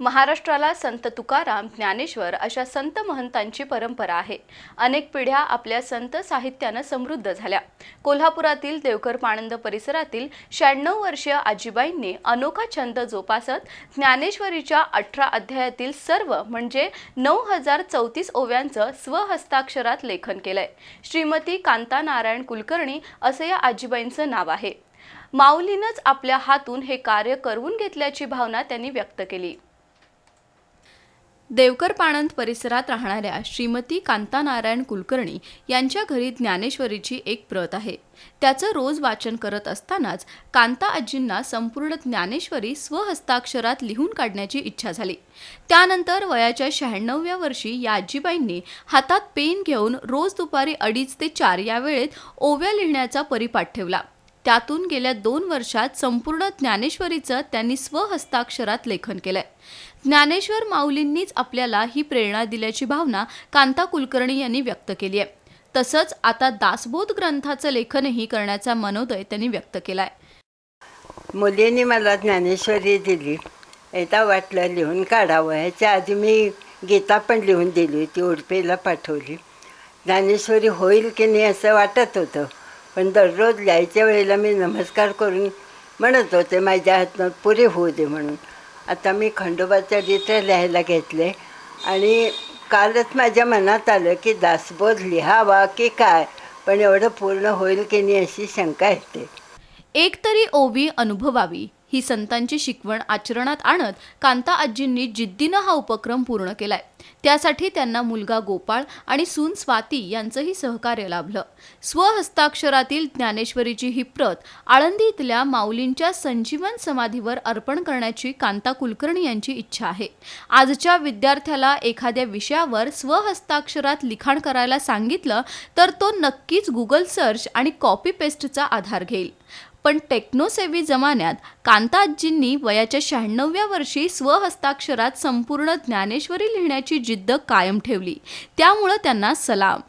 महाराष्ट्राला संत तुकाराम ज्ञानेश्वर अशा संत महंतांची परंपरा आहे. अनेक पिढ्या आपल्या संत साहित्यानं समृद्ध झाल्या. कोल्हापुरातील देवकर पाणंद परिसरातील शहाण्णव वर्षीय आजीबाईंनी अनोखा छंद जोपासत ज्ञानेश्वरीच्या अठरा अध्यायातील सर्व म्हणजे नऊ हजार चौतीस ओव्यांचं स्वहस्ताक्षरात लेखन केलंय. श्रीमती कांता नारायण कुलकर्णी असं या आजीबाईंचं नाव आहे. माऊलीनंच आपल्या हातून हे कार्य करवून घेतल्याची भावना त्यांनी व्यक्त केली. देवकर पाणंद परिसरात राहणाऱ्या श्रीमती कांता नारायण कुलकर्णी यांच्या घरी ज्ञानेश्वरीची एक प्रत आहे. त्याचं रोज वाचन करत असतानाच कांता आजींना संपूर्ण ज्ञानेश्वरी स्वहस्ताक्षरात लिहून काढण्याची इच्छा झाली. त्यानंतर वयाच्या शहाण्णव्या वर्षी या आजीबाईंनी हातात पेन घेऊन रोज दुपारी अडीच ते चार या वेळेत ओव्या लिहिण्याचा परिपाठ ठेवला. त्यातून गेल्या दोन वर्षात संपूर्ण ज्ञानेश्वरीचं त्यांनी स्वहस्ताक्षरात लेखन केलंय. ज्ञानेश्वर माऊलींनीच आपल्याला ही प्रेरणा दिल्याची भावना कांता कुलकर्णी यांनी व्यक्त केली आहे. तसंच आता दासबोध ग्रंथाचं लेखनही करण्याचा मनोदय त्यांनी व्यक्त केलाय. मुलींनी मला ज्ञानेश्वरी दिली. एकदा वाटलं लिहून काढावं. ह्याच्या आधी मी गीता पण लिहून दिली होती उडपेला पाठवली. ज्ञानेश्वरी होईल की नाही असं वाटत होतं. पण दररोज लिहायच्या वेळेला मी नमस्कार करून म्हणत होते माझ्या हातनं पुरे होऊ दे म्हणून. आता मी खंडोबाचं चित्र लिहायला घेतले आणि कालच माझ्या मनात आलं की दासबोध लिहावा की काय पण एवढं पूर्ण होईल की नाही अशी शंका येते. एक तरी ओवी अनुभवावी. ही संतांची शिकवण आचरणात आणत कांता आजींनी जिद्दीनं हा उपक्रम पूर्ण केलाय. त्यासाठी त्यांना मुलगा गोपाळ आणि सून स्वाती यांचंही सहकार्य लाभलं. स्वहस्ताक्षरातील ज्ञानेश्वरीची ही प्रत आळंदी इथल्या माऊलींच्या संजीवन समाधीवर अर्पण करण्याची कांता कुलकर्णी यांची इच्छा आहे. आजच्या विद्यार्थ्याला एखाद्या विषयावर स्वहस्ताक्षरात लिखाण करायला सांगितलं तर तो नक्कीच गुगल सर्च आणि कॉपी पेस्टचा आधार घेईल. पण टेक्नोसेवी जमान्यात कांताजींनी वयाच्या शहाण्णव्या वर्षी स्वहस्ताक्षरात संपूर्ण ज्ञानेश्वरी लिहिण्याची जिद्द कायम ठेवली. त्यामुळं त्यांना सलाम.